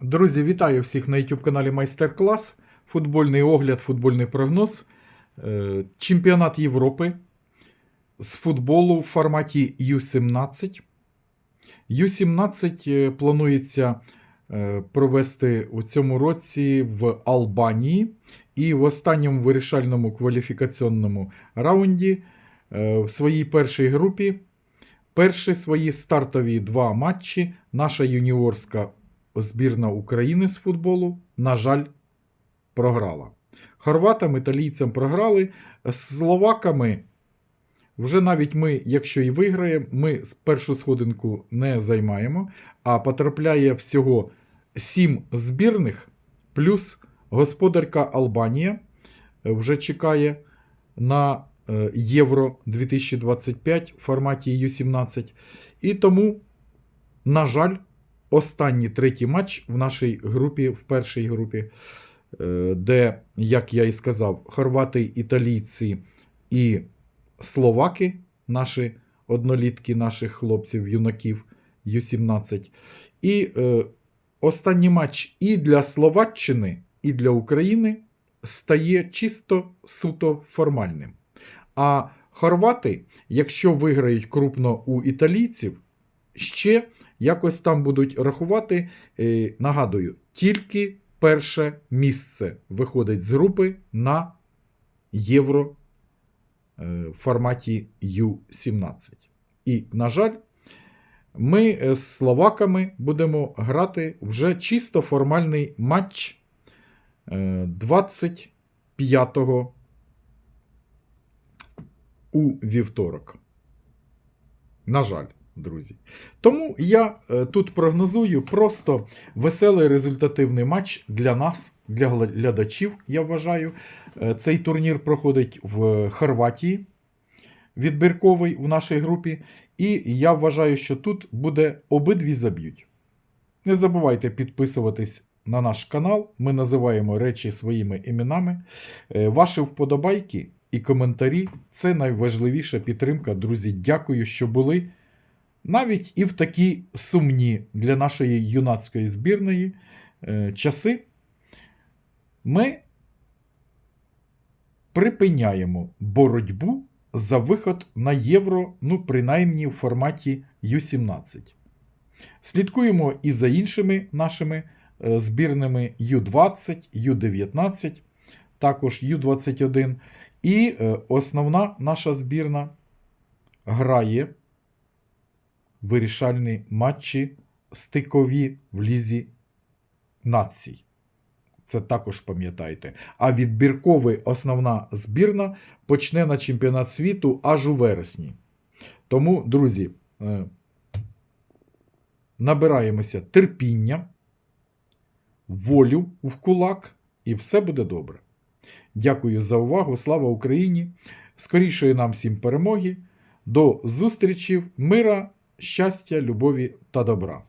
Друзі, вітаю всіх на YouTube каналі Майстер-клас. Футбольний огляд, футбольний прогноз. Е, Чемпіонат Європи з футболу в форматі U17. U17 е, планується е, провести у цьому році в Албанії. І в останньому вирішальному кваліфікаційному раунді в своїй першій групі перші свої стартові два матчі наша юніорська збірна України з футболу, на жаль, програла. Хорватам, італійцям програли. Словаками вже навіть ми, якщо і виграємо, ми першу сходинку не займаємо, а потрапляє всього 7 збірних, плюс господарка Албанія е, вже чекає на е, Євро 2025 в форматі U17. І тому, на жаль, останній третій матч в нашій групі, в першій групі, е, де, як я і сказав, хорвати, італійці і словаки, наші однолітки наших хлопців, юнаків Ю-17. І е, останній матч і для Словаччини, і для України стає чисто суто формальним. А хорвати, якщо виграють крупно у італійців, ще якось там будуть рахувати. Е, нагадую, тільки перше місце виходить з групи на євро е, форматі U17. І, на жаль, ми е, з словаками будемо грати вже чисто формальний матч е, 25 у вівторок. На жаль, друзі. Тому я е, тут прогнозую просто веселий результативний матч для нас, для глядачів, я вважаю. Е, Цей турнір проходить в Хорватії, відбірковий в нашій групі. І я вважаю, що тут буде обидві заб'ють. Не забувайте підписуватись на наш канал. Ми називаємо речі своїми іменами. Е, Ваші вподобайки і коментарі це найважливіша підтримка, друзі. Дякую, що були. Навіть і в такі сумні для нашої юнацької збірної е, часи ми припиняємо боротьбу за виход на євро, ну, принаймні в форматі U17. Слідкуємо і за іншими нашими е, збірними U20, U19, також U21. І е, основна наша збірна грає вирішальні матчі стикові в лізі націй. Це також пам'ятайте. А відбірковий основна збірна почне на чемпіонат світу аж у вересні. Тому, друзі, е, набираємося терпіння, волю в кулак, і все буде добре. Дякую за увагу. Слава Україні! Скорішої нам всім перемоги. До зустрічі, мира, щастя, любові та добра.